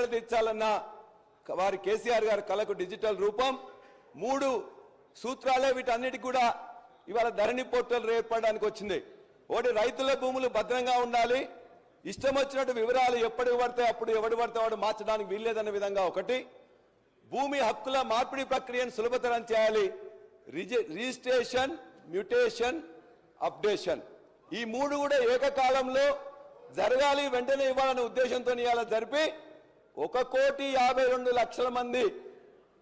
ఎక్కడ తెచ్చాలన్నా వారి కేసీఆర్ గారి కళకు డిజిటల్ రూపం. మూడు సూత్రాలే వీటన్నిటికి కూడా ఇవాళ ధరణి పోర్టల్ ఏర్పడడానికి వచ్చింది. ఒకటి రైతుల భూములు భద్రంగా ఉండాలి. ఇష్టం వచ్చినట్టు వివరాలు ఎప్పటికి పడితే అప్పుడు ఎవడు పడితే వాడు మార్చడానికి వీల్లేదన్న విధంగా ఒకటి. భూమి హక్కుల మార్పిడి ప్రక్రియను సులభతరం చేయాలి. రిజి- రిజిస్ట్రేషన్ మ్యూటేషన్ అప్డేషన్. ఈ మూడు కూడా ఏకకాలంలో జరగాలి వెంటనే ఇవ్వాలనే ఉద్దేశంతో ఇవాళ జరిపి ఒక కోటి యాభై రెండు లక్షల మంది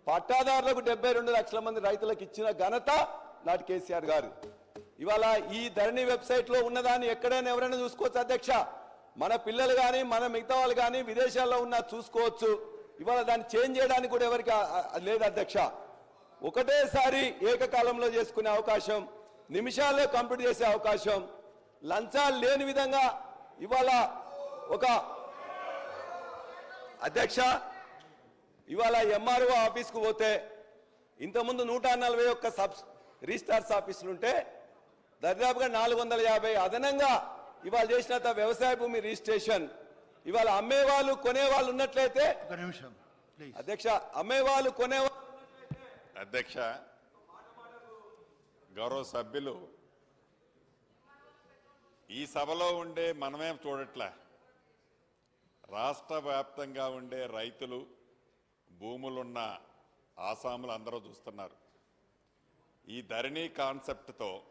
పట్టాదారులకు డెబ్బై రెండు లక్షల మంది రైతులకు ఇచ్చిన ఘనత నాటి కేసీఆర్ గారు. ఇవాళ ఈ ధరణి వెబ్సైట్లో ఉన్నదాన్ని ఎక్కడైనా ఎవరైనా చూసుకోవచ్చు అధ్యక్ష. మన పిల్లలు కానీ మన మిగతా వాళ్ళు కానీ విదేశాల్లో ఉన్న చూసుకోవచ్చు. ఇవాళ దాన్ని చేంజ్ చేయడానికి కూడా ఎవరికి లేదు అధ్యక్ష. ఒకటేసారి ఏకకాలంలో చేసుకునే అవకాశం నిమిషాల్లో కంప్లీట్ చేసే అవకాశం లంచాలు లేని విధంగా ఇవాళ ఒక అధ్యక్ష ఇవాళ ఎంఆర్ఓ ఆఫీస్కు పోతే ఇంతకుముందు నూట నలభై ఒక్క సబ్ రిజిస్టార్స్ ఆఫీసులు ఉంటే దరిదాపుగా నాలుగు వందల యాభై అదనంగా ఇవాళ చేసినంత వ్యవసాయ భూమి రిజిస్ట్రేషన్. ఇవాళ అమ్మేవాళ్ళు కొనేవాళ్ళు ఉన్నట్లయితే ఒక నిమిషం ప్లీజ్ అధ్యక్ష అమ్మేవాళ్ళు కొనేవాళ్ళు అధ్యక్ష గౌరవ సభ్యులు ఈ సభలో ఉండే మనమేం చూడట్లే. రాష్ట్ర వ్యాప్తంగా ఉండే రైతులు భూములున్న ఆసాములు అందరూ చూస్తున్నారు. ఈ ధరణి కాన్సెప్ట్తో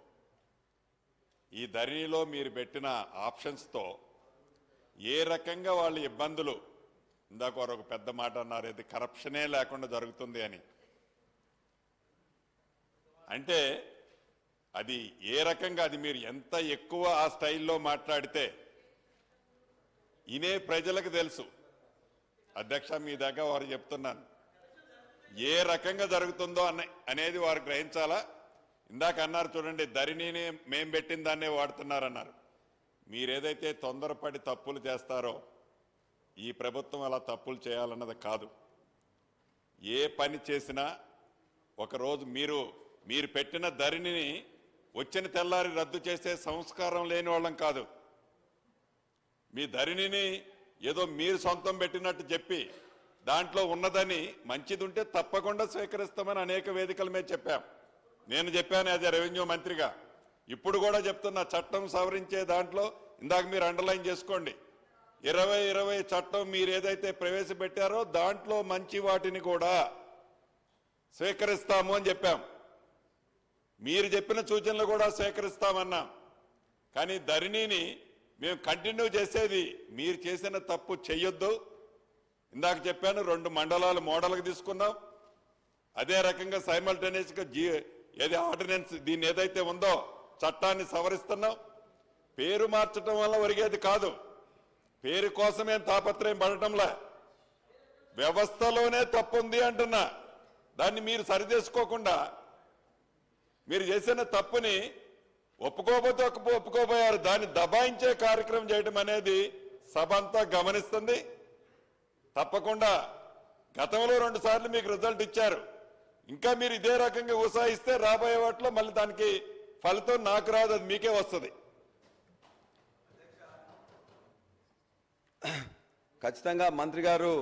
ఈ ధరణిలో మీరు పెట్టిన ఆప్షన్స్తో ఏ రకంగా వాళ్ళ ఇబ్బందులు ఇందాక వారు ఒక పెద్ద మాట అన్నారు ఇది కరప్షనే లేకుండా జరుగుతుంది అని. అంటే అది ఏ రకంగా అది మీరు ఎంత ఎక్కువ ఆ స్టైల్లో మాట్లాడితే ఇనే ప్రజలకు తెలుసు. అధ్యక్ష మీ దగ్గర వారు చెప్తున్నాను. ఏ రకంగా జరుగుతుందో అన్న అనేది వారు గ్రహించాలా? ఇందాక అన్నారు చూడండి ధరిణిని మేం పెట్టిన దాన్నే వాడుతున్నారన్నారు. మీరేదైతే తొందరపడి తప్పులు చేస్తారో ఈ ప్రభుత్వం అలా తప్పులు చేయాలన్నది కాదు. ఏ పని చేసినా ఒకరోజు మీరు మీరు పెట్టిన ధరిణిని వచ్చిన తెల్లారి రద్దు చేసే సంస్కారం లేని వాళ్ళం కాదు. మీ ధరణిని ఏదో మీరు సొంతం పెట్టినట్టు చెప్పి దాంట్లో ఉన్నదని మంచిది ఉంటే తప్పకుండా స్వీకరిస్తామని అనేక వేదికల మీద చెప్పాం. నేను చెప్పాను యాజ్ రెవెన్యూ మంత్రిగా. ఇప్పుడు కూడా చెప్తున్నా చట్టం సవరించే దాంట్లో ఇందాక మీరు అండర్లైన్ చేసుకోండి. ఇరవై ఇరవై చట్టం మీరు ఏదైతే ప్రవేశపెట్టారో దాంట్లో మంచి వాటిని కూడా స్వీకరిస్తాము అని చెప్పాం. మీరు చెప్పిన సూచనలు కూడా స్వీకరిస్తామన్నాం. కానీ ధరణిని మేము కంటిన్యూ చేసేది మీరు చేసిన తప్పు చెయ్యొద్దు. ఇందాక చెప్పాను రెండు మండలాలు మోడల్కి తీసుకున్నాం అదే రకంగా సైమల్టేనియస్గా జీ ఏది ఆర్డినెన్స్ దీన్ని ఏదైతే ఉందో చట్టాన్ని సవరిస్తున్నాం. పేరు మార్చడం వల్ల ఒరిగేది కాదు. పేరు కోసమేం తాపత్రయం పడటంలా. వ్యవస్థలోనే తప్పుంది అంటున్నా. దాన్ని మీరు సరిచేసుకోకుండా మీరు చేసిన తప్పుని ఒప్పుకోకపోతే ఒప్పుకో ఒప్పుకోపోయారు. దాన్ని దబాయించే కార్యక్రమం చేయడం అనేది సభ అంతా గమనిస్తుంది. తప్పకుండా గతంలో రెండు సార్లు మీకు రిజల్ట్ ఇచ్చారు. ఇంకా మీరు ఇదే రకంగా ఉత్సాహిస్తే రాబోయే వాటిలో మళ్ళీ దానికి ఫలితం నాకు రాదు అది మీకే వస్తుంది. ఖచ్చితంగా మంత్రి గారు